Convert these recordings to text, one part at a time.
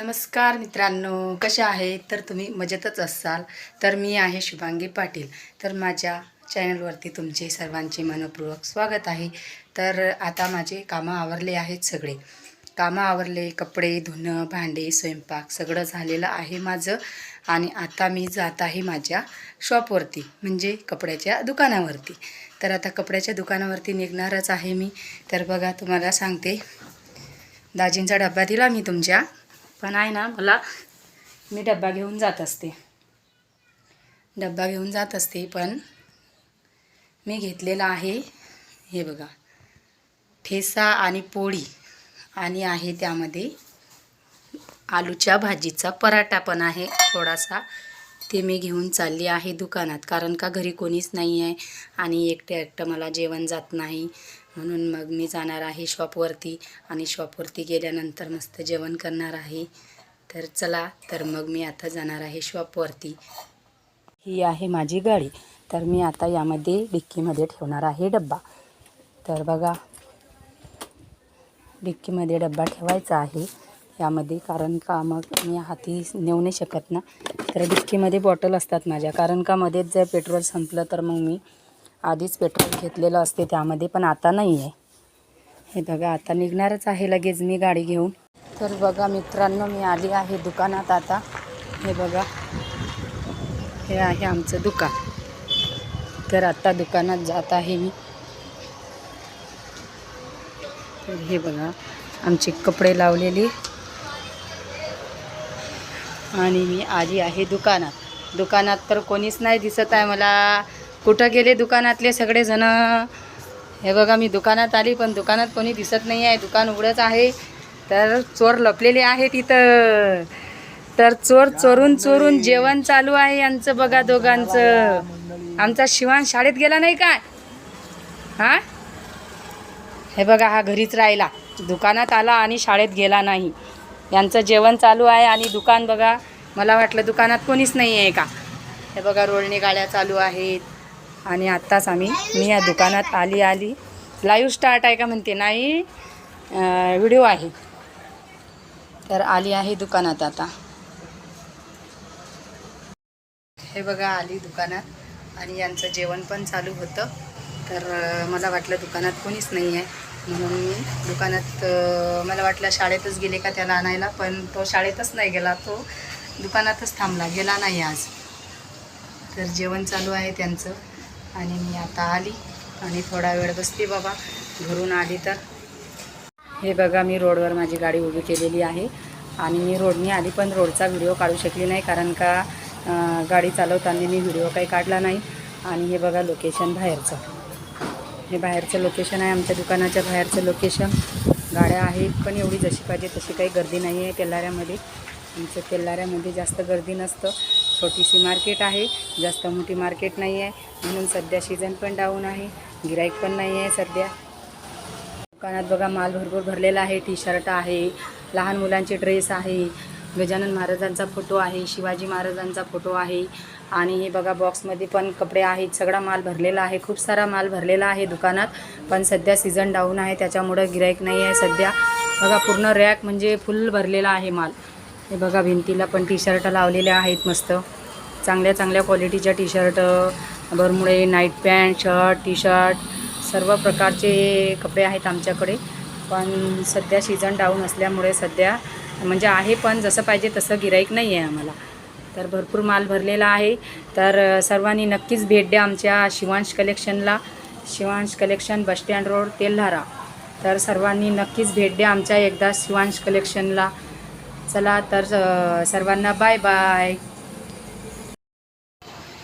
नमस्कार मित्रांनो कशा आहेत? तर तुम्ही मजेतच असाल. तर मी आहे शुभांगी पाटील. तर माझ्या चॅनलवरती तुमचे सर्वांचे मनपूर्वक स्वागत आहे. तर आता माझे कामं आवरले आहेत सगळे. कामं आवरले कपडे धुणं भांडे स्वयंपाक सगळं झालेलं आहे माझं. आणि आता मी जात आहे माझ्या शॉपवरती म्हणजे कपड्याच्या दुकानावरती. तर आता कपड्याच्या दुकानावरती निघणारच आहे मी. तर बघा तुम्हाला सांगते. दाजींचा डब्बा दिला मी तुमच्या. पण आहे ना मला मी डब्बा घेऊन जात असते. डब्बा घेऊन जात असते पण मी घेतलेला आहे हे बघा ठेसा आणि पोळी. आणि आहे त्यामध्ये आलूच्या भाजीचा पराठा पण आहे थोडासा. ते मी घेऊन चालली आहे दुकानात कारण का घरी कोणीच नाही आहे आणि एकटं एकटं मला जेवण जात नाही. म्हणून मग मी जाणार आहे शॉपवरती आणि शॉपवरती गेल्यानंतर मस्त जेवण करणार आहे. तर चला तर मग मी आता जाणार आहे शॉपवरती ही आहे माझी गाडी. तर मी आता यामध्ये डिक्कीमध्ये ठेवणार आहे डब्बा. तर बघा डिक्कीमध्ये डब्बा ठेवायचा आहे यामध्ये कारण का मग मी हाती नेऊ नाही शकत ना. तर डिक्कीमध्ये बॉटल असतात माझ्या. कारण का मध्येच जर पेट्रोल संपलं तर मग मी आधीच पेट्रोल घेतलेलं असते त्यामध्ये पण आता नाही आहे हे बघा आता निघणारच आहे लगेच मी गाडी घेऊन. तर बघा मित्रांनो मी आली आहे दुकानात आता. हे बघा हे आहे आमचं दुकान. तर आत्ता दुकानात जात आहे मी. तर हे बघा आमचे कपडे लावलेले. आणि मी आली आहे दुकानात. दुकानात तर कोणीच नाही दिसत आहे मला. कुठं गेले दुकानातले सगळेजण? हे बघा मी दुकानात आली पण दुकानात कोणी दिसत नाही आहे दुकान उघडंच आहे. तर चोर लपलेले आहेत इथं. तर चोर चोरून चोरून जेवण चालू आहे यांचं बघा दोघांचं. आमचा शिवान शाळेत गेला नाही काय? हा? हे बघा हा घरीच राहिला. दुकानात आला आणि शाळेत गेला नाही. यांचं जेवण चालू आहे आणि दुकान बघा. मला वाटलं दुकानात कोणीच नाही आहे का? हे बघा रोळणी गाड्या चालू आहेत. आणि आत्ताच आम्ही मी या दुकानात आली आली. लाईव्ह स्टार्ट आहे का म्हणते नाही. व्हिडिओ आहे. तर आली आहे दुकानात आता. हे बघा आली दुकानात. आणि यांचं जेवण पण चालू होतं. तर मला वाटलं दुकानात कोणीच नाही आहे. म्हणून मी दुकानात मला वाटलं शाळेतच गेले का त्याला आणायला पण तो शाळेतच नाही गेला. तो दुकानातच थांबला गेला नाही आज. तर जेवण चालू आहे त्यांचं. आणि मी आता आली आणि थोडा वेळ बसते बाबा. घरून आली तर. हे बघा मी रोडवर माझी गाडी उभी केलेली आहे आणि मी रोडने आली पण रोडचा व्हिडिओ काढू शकली नाही कारण का गाडी चालवताना मी व्हिडिओ काही काढला नाही. आणि हे बघा लोकेशन बाहेरचं. हे बाहेरचं लोकेशन आहे आमच्या दुकानाच्या बाहेरचं लोकेशन. गाड्या आहेत पण एवढी जशी पाहिजे तशी काही गर्दी नाही आहे तेल्लाऱ्यामध्ये आमचं तेलाऱ्यामध्ये जास्त गर्दी नसतं. छोटीशी मार्केट आहे. जास्त मोठी मार्केट नाही आहे. म्हणून सध्या सीझन पण डाऊन आहे. गिराईक पण नाही आहे सध्या. दुकानात बघा माल भरपूर भरलेला आहे. टी शर्ट आहे. लहान मुलांचे ड्रेस आहे. गजानन महाराजांचा फोटो आहे. शिवाजी महाराजांचा फोटो आहे. आणि हे बघा बॉक्समध्ये पण कपडे आहेत. सगळा माल भरलेला आहे. खूप सारा माल भरलेला आहे दुकानात. पण सध्या सीझन डाऊन आहे. त्याच्यामुळं गिराईक नाही आहे सध्या. बघा पूर्ण रॅक म्हणजे फुल भरलेला आहे माल. हे बघा भिंतीला पण टी शर्ट लावलेले आहेत मस्त. चांगल्या चांगल्या क्वालिटीच्या T shirt बरमुळे night pant shirt T shirt सर्व प्रकारचे कपडे आहेत आमच्याकडे. पण सध्या सीझन डाऊन असल्यामुळे सध्या म्हणजे आहे पण जसं पाहिजे तसं गिराईक नाही आहे आम्हाला. तर भरपूर माल भरलेला आहे. तर सर्वांनी नक्कीच भेट द्या आमच्या Shivansh कलेक्शनला Shivansh collection bus stand road Telhara तर सर्वांनी नक्कीच भेट द्या आमच्या एकदा शिवांश कलेक्शनला चला तर सर्वांना बाय बाय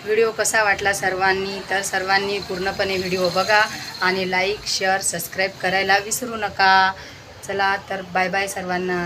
व्हिडिओ कसा वाटला सर्वांनी? तर सर्वांनी पूर्णपणे व्हिडिओ बघा आणि लाईक शेअर सबस्क्राईब करायला विसरू नका. चला तर बाय बाय सर्वांना.